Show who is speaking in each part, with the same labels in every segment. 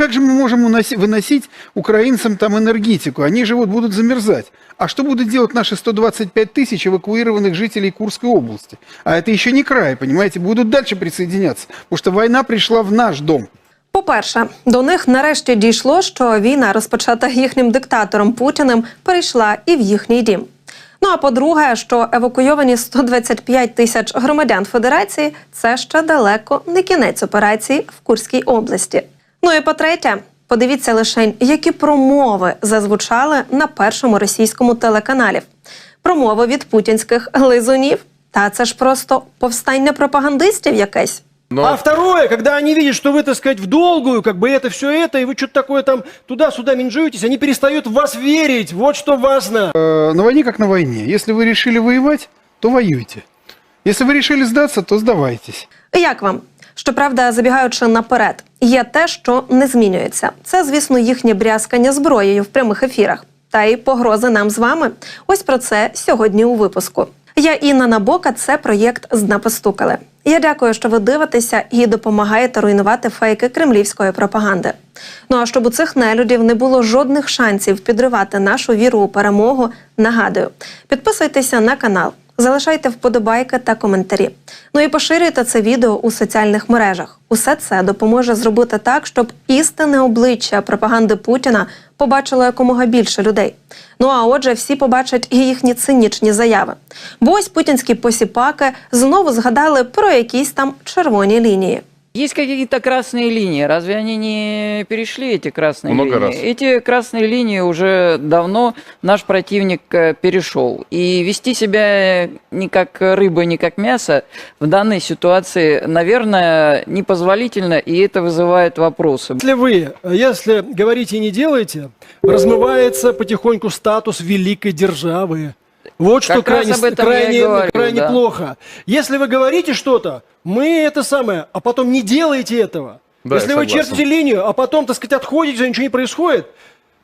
Speaker 1: Как же мы можем уноси- выносить украинцам там энергетику? Они же вот будут замерзать. А что будут делать наши 125 тысяч эвакуированных жителей Курской области? А это еще не край, понимаете? Будут дальше присоединяться. Потому что война пришла в наш дом.
Speaker 2: По-перше, до них нарешті дійшло, що війна, розпочата їхнім диктатором Путіним, перейшла і в їхній дім. Ну а по-друге, що евакуйовані 125 тисяч громадян Федерації це ще далеко не кінець операції в Курській області. Ну і по-третє, подивіться лише, які промови зазвучали на першому російському телеканалі. Промови від путінських лизунів. Та це ж просто повстання пропагандистів якесь.
Speaker 3: Но
Speaker 4: А второе, когда они видят, что вы, так сказать, в долгую, как бы это все это, и вы что-то такое там туда-сюда менжуетесь, они перестают в вас верить. Вот что важно.
Speaker 1: Э, На войне как на войне. Если вы решили воевать, то воюйте. Если вы решили сдаться, то сдавайтесь.
Speaker 2: Як вам? Щоправда, забігаючи наперед, є те, що не змінюється. Це, звісно, їхнє брязкання зброєю в прямих ефірах та й погрози нам з вами. Ось про це сьогодні у випуску. Я Інна Набока. Це проєкт «Зна постукали». Я дякую, що ви дивитеся і допомагаєте руйнувати фейки кремлівської пропаганди. Ну а щоб у цих нелюдів не було жодних шансів підривати нашу віру у перемогу, нагадую, підписуйтеся на канал. Залишайте вподобайки та коментарі. Ну і поширюйте це відео у соціальних мережах. Усе це допоможе зробити так, щоб істинне обличчя пропаганди Путіна побачило якомога більше людей. Ну а отже, всі побачать і їхні цинічні заяви. Бо ось путінські посіпаки знову згадали про якісь там червоні лінії.
Speaker 5: Есть какие-то красные линии. Разве они не перешли эти красные
Speaker 3: Много
Speaker 5: линии?
Speaker 3: раз.
Speaker 5: Эти красные линии уже давно наш противник э, перешел. И вести себя ни как рыба, ни как мясо в данной ситуации, наверное, непозволительно, и это вызывает вопросы.
Speaker 4: Если вы, если говорите и не делаете, размывается потихоньку статус великой державы. Вот что
Speaker 5: Как раз
Speaker 4: крайне,
Speaker 5: об этом я и
Speaker 4: крайне,
Speaker 5: говорю,
Speaker 4: крайне
Speaker 5: да.
Speaker 4: плохо. Если вы говорите что-то, мы это самое, а потом не делаете этого.
Speaker 3: Да,
Speaker 4: Если
Speaker 3: я
Speaker 4: вы
Speaker 3: согласен.
Speaker 4: чертите линию, а потом, так сказать, отходите, ничего не происходит,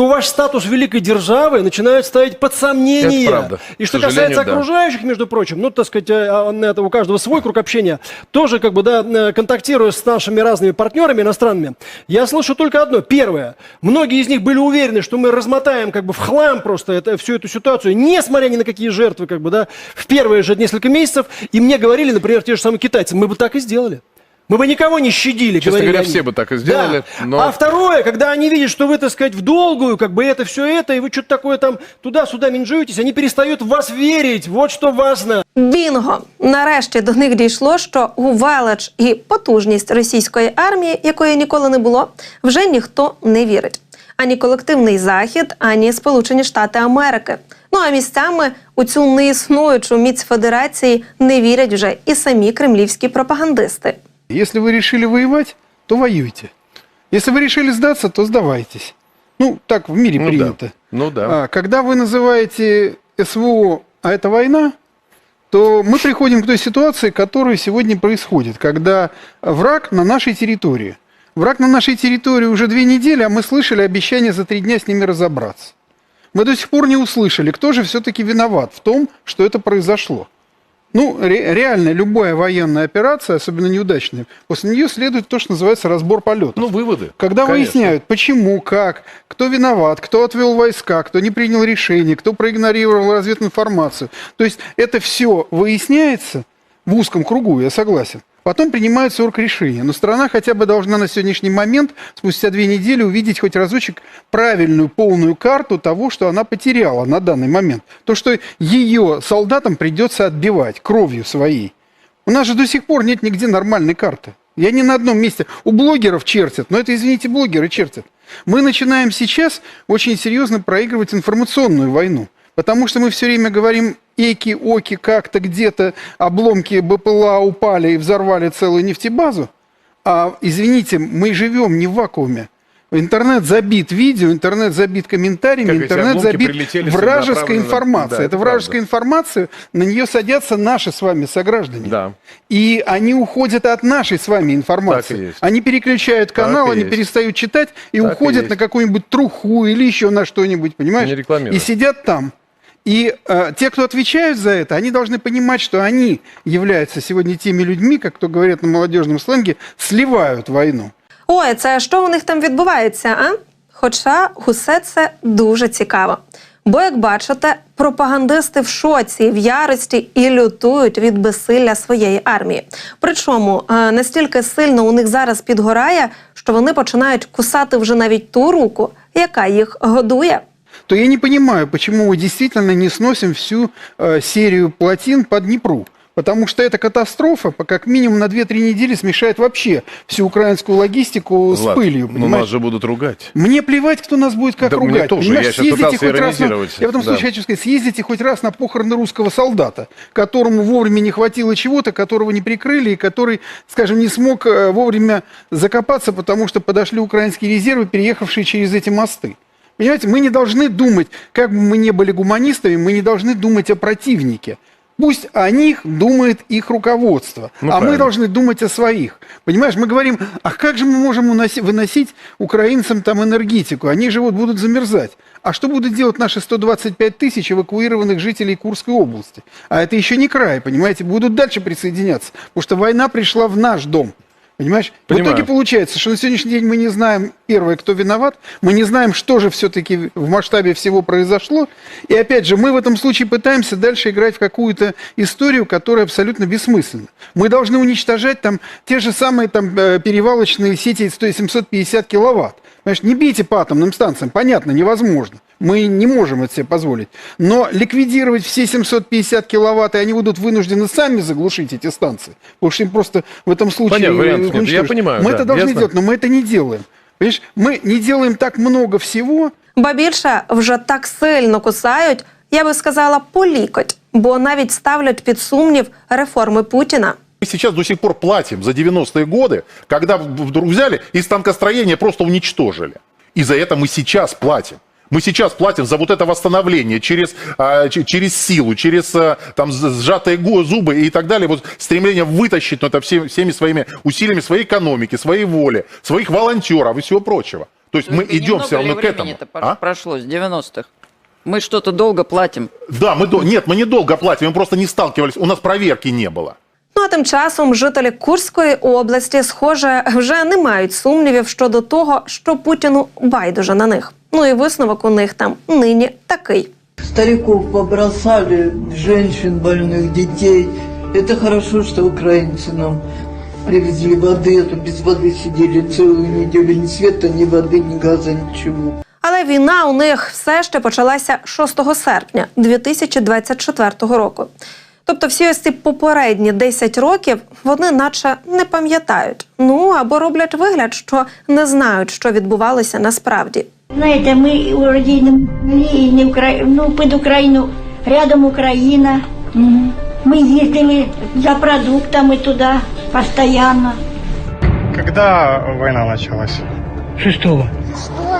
Speaker 4: то ваш статус великой державы начинают ставить под сомнение.
Speaker 3: Это правда.
Speaker 4: И что касается
Speaker 3: да.
Speaker 4: окружающих, между прочим, ну, так сказать, э, а, это у каждого свой круг общения, тоже, как бы, да, э, контактируя с нашими разными партнерами иностранными, я слышу только одно. Первое. Многие из них были уверены, что мы размотаем, как бы, в хлам просто это, всю эту ситуацию, несмотря ни на какие жертвы, как бы, да, в первые же несколько месяцев. И мне говорили, например, те же самые китайцы, мы бы так и сделали. Мы бы никого не щадили.
Speaker 3: Честно
Speaker 4: говорили
Speaker 3: говоря,
Speaker 4: они.
Speaker 3: все бы так и сделали,
Speaker 4: Да.
Speaker 3: но-
Speaker 4: А второе, когда они видят, что вы, так сказать, в долгую, как бы это все это, и вы что-то такое там туда-сюда менжуетесь, они перестают в вас верить. Вот что важно.
Speaker 2: Бінго! Нарешті до них дійшло, що у велич і потужність російської армії, якої ніколи не було, вже ніхто не вірить. Ані колективний захід, ані Сполучені Штати Америки. Ну а місцями у цю неіснуючу міць федерації не вірять вже і самі кремлівські пропагандисти.
Speaker 1: Если вы решили воевать, то воюйте. Если вы решили сдаться, то сдавайтесь. Ну, так в мире
Speaker 3: Ну да.
Speaker 1: принято.
Speaker 3: Ну да.
Speaker 1: А, когда вы называете СВО, а это война, то мы приходим к той ситуации, которая сегодня происходит, когда враг на нашей территории. Враг на нашей территории уже две недели, а мы слышали обещание за три дня с ними разобраться. Мы до сих пор не услышали, кто же все-таки виноват в том, что это произошло. Ну, ре- реально, любая военная операция, особенно неудачная, после нее следует то, что называется разбор полетов.
Speaker 3: Ну, выводы.
Speaker 1: Когда
Speaker 3: Конечно.
Speaker 1: выясняют, почему, как, кто виноват, кто отвел войска, кто не принял решение, кто проигнорировал развединформацию. То есть это все выясняется в узком кругу, я согласен. Потом принимаются оргрешения. Но страна хотя бы должна на сегодняшний момент, спустя две недели, увидеть хоть разочек правильную, полную карту того, что она потеряла на данный момент. То, что ее солдатам придется отбивать кровью своей. У нас же до сих пор нет нигде нормальной карты. Я ни на одном месте. У блогеров чертят, но это, извините, блогеры чертят. Мы начинаем сейчас очень серьезно проигрывать информационную войну. Потому что мы все время говорим эки, оки, как-то где-то обломки БПЛА упали и взорвали целую нефтебазу. А, извините, мы живем не в вакууме. Интернет забит видео, интернет забит комментариями,
Speaker 3: Как
Speaker 1: интернет забит вражеской информацией.
Speaker 3: Да,
Speaker 1: это вражеская
Speaker 3: правда.
Speaker 1: информация, на нее садятся наши с вами сограждане.
Speaker 3: Да.
Speaker 1: И они уходят от нашей с вами информации.
Speaker 3: И.
Speaker 1: Они переключают канал,
Speaker 3: Так и
Speaker 1: они перестают читать и
Speaker 3: Так и
Speaker 1: уходят
Speaker 3: есть.
Speaker 1: на какую-нибудь труху или еще на что-нибудь, понимаешь?
Speaker 3: Не.
Speaker 1: И сидят там. И э, те, кто отвечают за это, они должны понимать, что они являются сегодня теми людьми, как то говорят на молодежном сленге, сливают войну.
Speaker 2: Ой, це що у них там відбувається, а? Хоча усе це дуже цікаво. Бо, як бачите, пропагандисти в шоці, в ярості і лютують від безсилля своєї армії. Причому е, настільки сильно у них зараз підгорає, що вони починають кусати вже навіть ту руку, яка їх годує.
Speaker 1: То я не понимаю, почему мы действительно не сносим всю э, серию плотин по Днепру. Потому что эта катастрофа, по- как минимум на 2-3 недели, смешает вообще всю украинскую логистику с
Speaker 3: Влад,
Speaker 1: пылью.
Speaker 3: ну нас же будут ругать.
Speaker 1: Мне плевать, кто нас будет как
Speaker 3: Да мне
Speaker 1: ругать.
Speaker 3: тоже.
Speaker 1: Понимаешь,
Speaker 3: Я
Speaker 1: съездите
Speaker 3: пытался
Speaker 1: хоть раз на... Я в этом
Speaker 3: Да.
Speaker 1: случае хочу сказать, съездите хоть раз на похороны русского солдата, которому вовремя не хватило чего-то, которого не прикрыли, и который, скажем, не смог э, вовремя закопаться, потому что подошли украинские резервы, переехавшие через эти мосты. Понимаете, мы не должны думать, как бы мы не были гуманистами, мы не должны думать о противнике. Пусть о них думает их руководство,
Speaker 3: Ну,
Speaker 1: а мы
Speaker 3: правильно.
Speaker 1: должны думать о своих. Понимаешь, мы говорим, а как же мы можем уноси- выносить украинцам там энергетику? Они же вот будут замерзать. А что будут делать наши 125 тысяч эвакуированных жителей Курской области? А это еще не край, понимаете, будут дальше присоединяться, потому что война пришла в наш дом. Понимаешь? В
Speaker 3: Понимаю.
Speaker 1: итоге получается, что на сегодняшний день мы не знаем, первое, кто виноват, мы не знаем, что же все-таки в масштабе всего произошло. И опять же, мы в этом случае пытаемся дальше играть в какую-то историю, которая абсолютно бессмысленна. Мы должны уничтожать там те же самые там э, перевалочные сети 100 750 киловатт. Понимаешь, не бейте по атомным станциям, понятно, невозможно Мы не можем это себе позволить. Но ликвидировать все 750 киловатт, и они будут вынуждены сами заглушить эти станции. Потому что им просто в этом случае...
Speaker 3: Понятно, вариантов нет. Я
Speaker 1: уничтожить.
Speaker 3: понимаю,
Speaker 1: Мы
Speaker 3: да,
Speaker 1: это должны
Speaker 3: я знаю.
Speaker 1: делать, но мы это не делаем. Понимаешь, мы не делаем так много всего,
Speaker 2: Ба більше вже так сильно кусають, я би сказала, по лікоть, бо навіть ставлять під сумнів реформи Путіна.
Speaker 6: Мы сейчас до сих пор платим за 90-е годы, когда вдруг взяли и станкостроение просто уничтожили. И за это мы сейчас платим. Мы сейчас платим за вот это восстановление через, а, через силу, через а, там сжатые зубы и так далее. Вот стремление вытащить ну, это все- всеми своими усилиями своей экономики, своей воли, своих волонтеров и всего прочего. То есть мы
Speaker 5: Только
Speaker 6: идем все равно к этому.
Speaker 5: времени-то
Speaker 6: А?
Speaker 5: прошло с 90-х. Мы что-то долго платим.
Speaker 6: Да, мы нет, мы недолго платим, мы просто не сталкивались, у нас проверки не было.
Speaker 2: Ну а тим часом жителі Курської області, схоже, вже не мають сумнівів щодо того, що Путіну байдуже на них. Ну і висновок у них там нині такий.
Speaker 7: Стариков побросали, женщин, больных, детей. Это хорошо, что украинцы нам привезли воды, а то без воды сидели целую неделю. Ни света, ни воды, ни газа, ничего.
Speaker 2: Але війна у них все ще почалася 6 серпня 2024 року. Тобто всі ось ці попередні 10 років вони наче не пам'ятають. Ну або роблять вигляд, що не знають, що відбувалося насправді.
Speaker 8: Знаєте, ми у родійному і не Украї... ну, під Україну, рядом Україна. Ми їздили за продуктами туди постійно.
Speaker 9: Когда война началась?
Speaker 8: Шестого.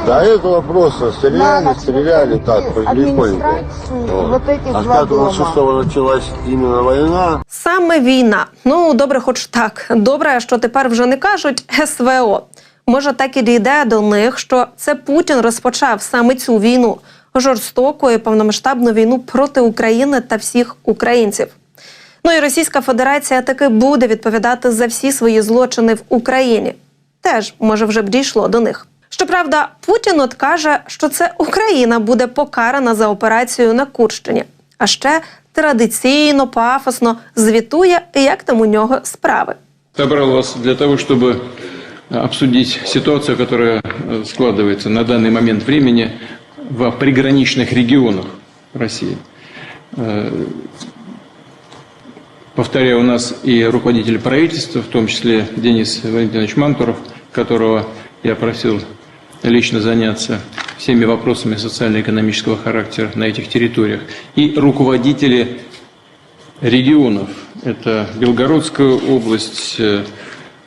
Speaker 10: До этого просто стреляли, стреляли так, потихоньку. Вот. А с 5-6 началась именно война.
Speaker 2: Саме війна. Ну добре, хоч так. Добре, що тепер вже не кажуть СВО. Може, так і дійде до них, що це Путін розпочав саме цю війну, жорстоку і повномасштабну війну проти України та всіх українців. Ну і Російська Федерація таки буде відповідати за всі свої злочини в Україні. Теж може вже б дійшло до них. Щоправда, Путін от каже, що це Україна буде покарана за операцію на Курщині. А ще традиційно, пафосно звітує, як там у нього справи.
Speaker 11: собрал вас для того, чтобы э, обсудить ситуацию, которая э, складывается на данный момент времени в приграничных регионах России. Э, Повторяю, у нас и руководитель правительства, в том числе Денис Валентинович Мантуров, которого я просил лично заняться всеми вопросами социально-экономического характера на этих территориях, и руководители регионов. Это Белгородская область, э,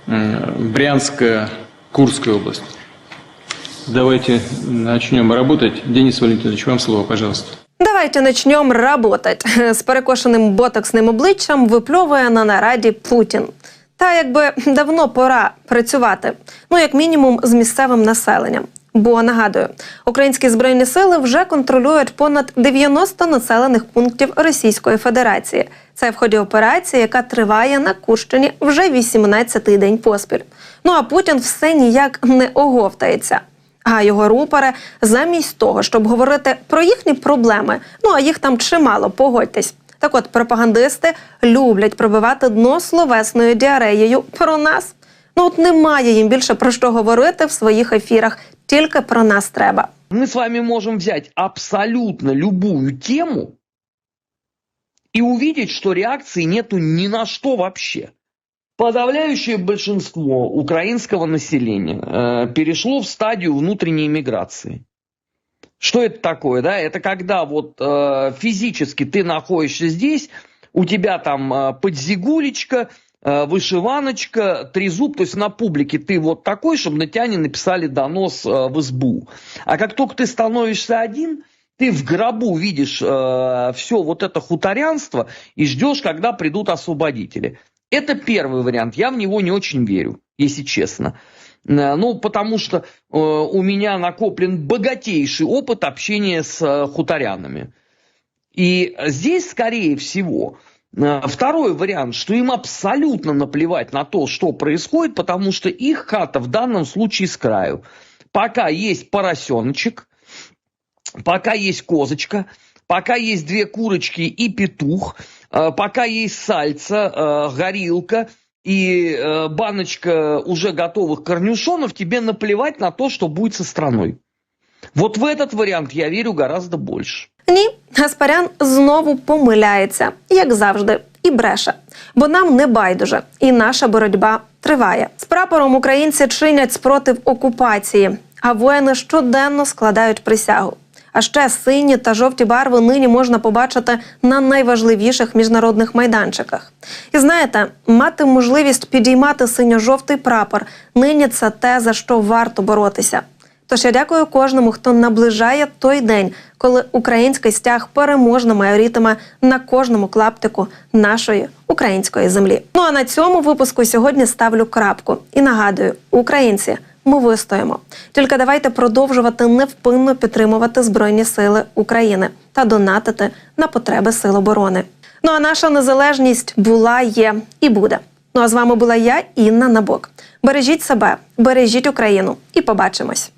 Speaker 11: м, Брянская, Курская область. Давайте начнем работать. Денис Валентинович, вам слово, пожалуйста.
Speaker 2: Давайте начнем работать. З перекошеним ботоксним обличчям випльовує на нараді Путін. Та якби давно пора працювати. Ну, як мінімум, з місцевим населенням. Бо нагадую, українські збройні сили вже контролюють понад 90 населених пунктів Російської Федерації. Це в ході операції, яка триває на Курщині вже 18-й день поспіль. Ну а Путін все ніяк не оговтається. А його рупори, замість того, щоб говорити про їхні проблеми, ну а їх там чимало, погодьтесь. Так от пропагандисти люблять пробивати дно словесною діареєю про нас. Ну от немає їм більше про що говорити в своїх ефірах, тільки про нас треба.
Speaker 3: Мы с вами можем взять абсолютно любую тему и увидеть, что реакции нету ни на что вообще. Подавляющее большинство украинского населения э, перешло в стадию внутренней миграции. Что это такое, да? Это когда вот э, физически ты находишься здесь, у тебя там э, подзигулечка, э, вышиваночка, трезуб, то есть на публике ты вот такой, чтобы на тебя не написали донос э, в СБУ. А как только ты становишься один, ты в гробу видишь все вот это хуторянство и ждешь, когда придут освободители. Это первый вариант. Я в него не очень верю, если честно. Э, Ну, потому что э, у меня накоплен богатейший опыт общения с э, хуторянами. И здесь, скорее всего, э, второй вариант, что им абсолютно наплевать на то, что происходит, потому что их хата в данном случае с краю. Пока есть поросеночек, пока есть козочка, пока есть две курочки и петух, э, пока есть сальца, э, горилка и э, баночка уже готовых корнюшонов, тебе наплевать на то, что будет со страной. Вот в этот вариант я верю гораздо больше.
Speaker 2: Ні, Гаспарян знову помиляється, як завжди, і бреше. Бо нам не байдуже, і наша боротьба триває. З прапором українці чинять спротив окупації, а воїни щоденно складають присягу. А ще сині та жовті барви нині можна побачити на найважливіших міжнародних майданчиках. І знаєте, мати можливість підіймати синьо-жовтий прапор нині це те, за що варто боротися. Тож я дякую кожному, хто наближає той день, коли український стяг переможно майорітиме на кожному клаптику нашої української землі. Ну а на цьому випуску сьогодні ставлю крапку і нагадую, українці. Ми вистоїмо. Тільки давайте продовжувати невпинно підтримувати Збройні Сили України та донатити на потреби Сил оборони. Ну а наша незалежність була, є і буде. Ну а з вами була я, Інна Набок. Бережіть себе, бережіть Україну і побачимось.